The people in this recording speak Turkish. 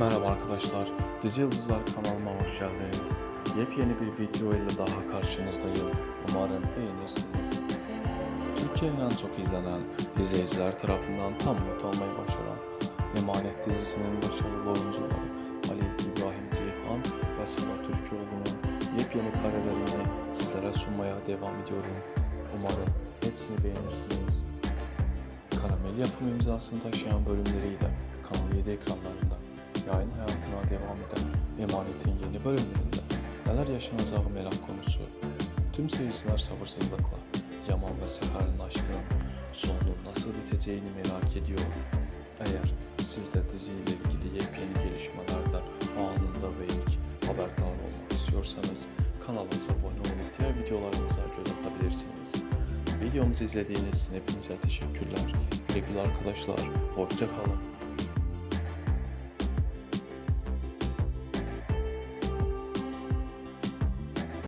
Merhaba arkadaşlar, Dizi Yıldızlar kanalıma hoş geldiniz. Yepyeni bir video ile daha karşınızdayım. Umarım beğenirsiniz. Türkiye'nin en çok izlenen, izleyiciler tarafından tam not almayı başaran Emanet dizisinin başarılı oyuncuları Halil İbrahim Ceyhan ve Sıla Türkoğlu'nun yepyeni karelerini sizlere sunmaya devam ediyorum. Umarım hepsini beğenirsiniz. Karamel yapım imzasını taşıyan bölümleriyle Kanal 7 ekranlarında yayın hayatına devam eden Emanet'in yeni bölümlerinde neler yaşanacağı merak konusu. Tüm seyirciler sabırsızlıkla Yaman ve Seher'in aşkının sonunun nasıl biteceğini merak ediyor. Eğer siz de diziyle ilgili yepyeni gelişmelerden anında ve ilk haberdar olmak istiyorsanız kanalımıza abone olup diğer videolarımıza göz atabilirsiniz. Videomuzu izlediğiniz için hepinize teşekkürler. Güle güle arkadaşlar. Hoşça kalın.